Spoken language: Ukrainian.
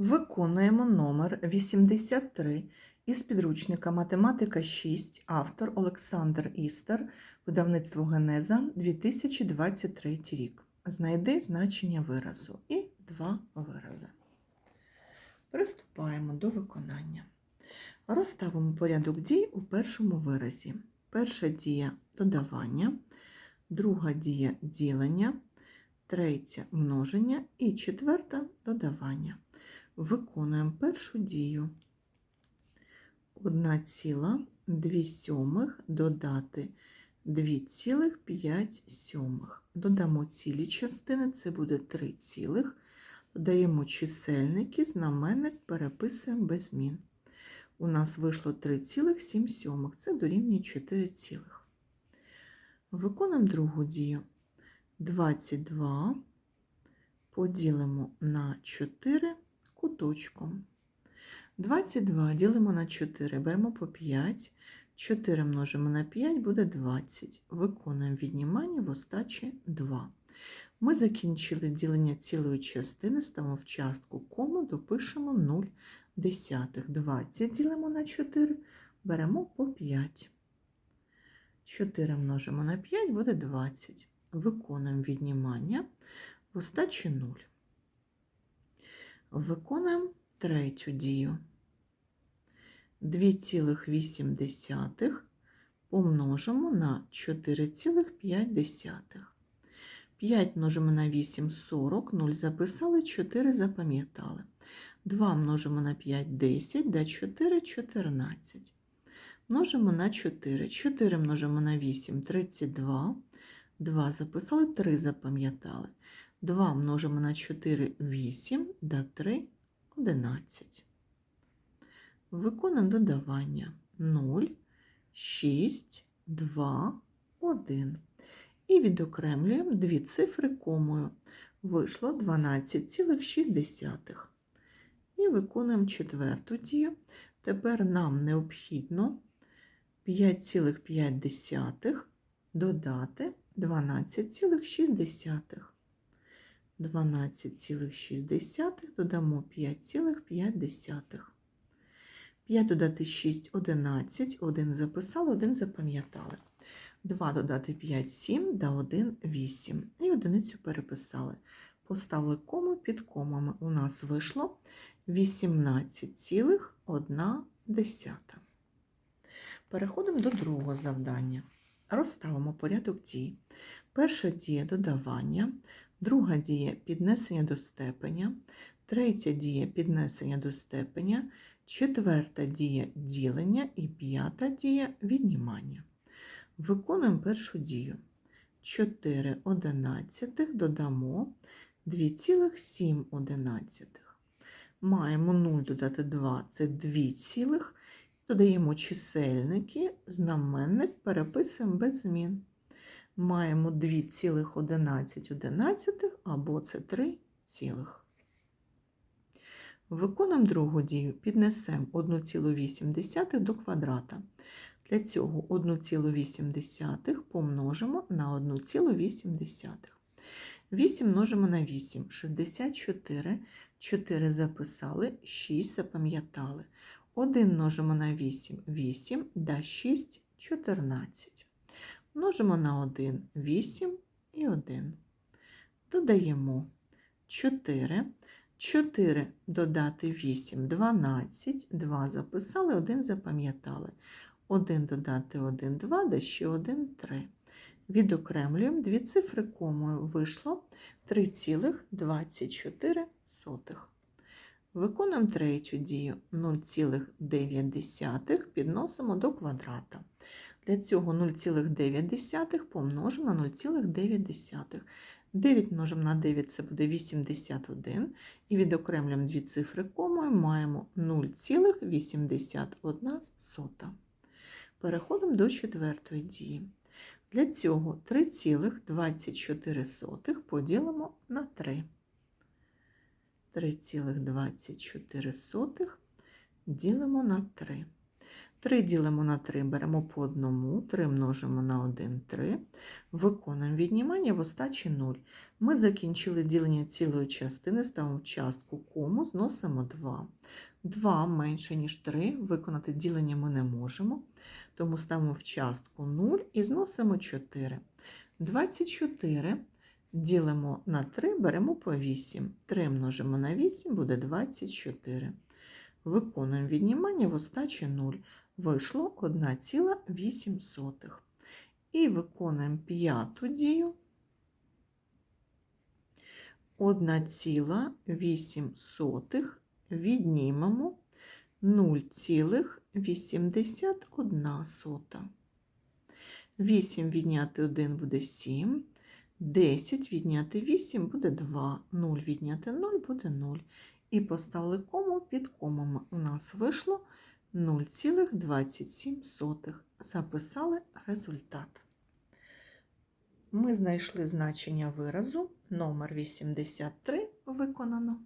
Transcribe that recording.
Виконуємо номер 83 із підручника Математика 6, автор Олександр Істер, видавництво Генеза 2023 рік. Знайди значення виразу і два вирази. Приступаємо до виконання. Розставимо порядок дій у першому виразі. Перша дія додавання, друга дія ділення, третя множення і четверта додавання. Виконуємо першу дію. 1,2 сьомих додати 2,5 сьомих. Додамо цілі частини, це буде 3 цілих. Додаємо чисельники, знаменник переписуємо без змін. У нас вийшло 3,7 сьомих, це дорівнює 4 цілих. Виконуємо другу дію. 22 поділимо на 4 куточком. 22 ділимо на 4, беремо по 5. 4 множимо на 5 буде 20. Виконуємо віднімання в остачі 2. Ми закінчили ділення цілої частини, ставимо в частку кому, допишемо 0 десятих. 20 ділимо на 4, беремо по 5. 4 множимо на 5 буде 20. Виконуємо віднімання в остачі 0. Виконуємо третю дію. 2,8 помножимо на 4,5. 5 множимо на 8 40, 0 записали, 4 запам'ятали. 2 множимо на 5 10, да 4 14. Множимо на 4. 4 множимо на 8 32. 2 записали, 3 запам'ятали. 2 множимо на 4 8, да 3 11. Виконуємо додавання 0, 6, 2, 1. І відокремлюємо дві цифри комою. Вийшло 12,6. І виконуємо четверту дію. Тепер нам необхідно 5,5 додати 12,6. 12,6 додамо 5,5. 5 додати 6 11, 1 записали, 1 запам'ятали. 2 додати 5 7, да 1 8. І одиницю переписали. Поставили кому під комами. У нас вийшло 18,1. Переходимо до другого завдання. Розставимо порядок дій. Перша дія додавання, друга дія піднесення до степеня, третя дія піднесення до степеня, четверта дія ділення і п'ята дія віднімання. Виконуємо першу дію. 4 одинадцятих додамо 2,7 одинадцятих. Маємо 0 додати 2 це 2 цілих. Додаємо чисельники, знаменник переписуємо без змін. Маємо 2,11 або це 3 цілих. Виконуємо другу дію, піднесемо 1,8 до квадрата. Для цього 1,8 помножимо на 1,8. 8 множимо на 8, 64, 4 записали, 6 запам'ятали. 1 множимо на 8, 8, да 6, 14. Множимо на 1, 8 і 1. Додаємо 4. 4 додати 8, 12, 2 записали, 1 запам'ятали. 1 додати 1, 2, да ще 1, 3. Відокремлюємо дві цифри комою. Вийшло 3,24. Виконуємо третю дію 0,9 підносимо до квадрата. Для цього 0,9 помножимо на 0,9. 9 множимо на 9 це буде 81. І відокремлюємо дві цифри комою, маємо 0,81. Переходимо до четвертої дії. Для цього 3,24 поділимо на 3. 3,24 ділимо на 3. 3 ділимо на 3, беремо по одному, 3 множимо на 1, 3. Виконуємо віднімання в остачі 0. Ми закінчили ділення цілої частини, ставимо в частку кому, зносимо 2. 2 менше, ніж 3, виконати ділення ми не можемо, тому ставимо в частку 0 і зносимо 4. 24 ділимо на 3, беремо по 8. 3 множимо на 8, буде 24. Виконуємо віднімання в остачі 0. Вийшло 1,8. І виконуємо п'яту дію. 1,8 віднімемо 0,81. 8 відняти 1 буде 7. 10 відняти 8 буде 2. 0 відняти 0 буде 0. І поставили кому під комами. У нас вийшло 0,27. Записали результат. Ми знайшли значення виразу номер 83 виконано.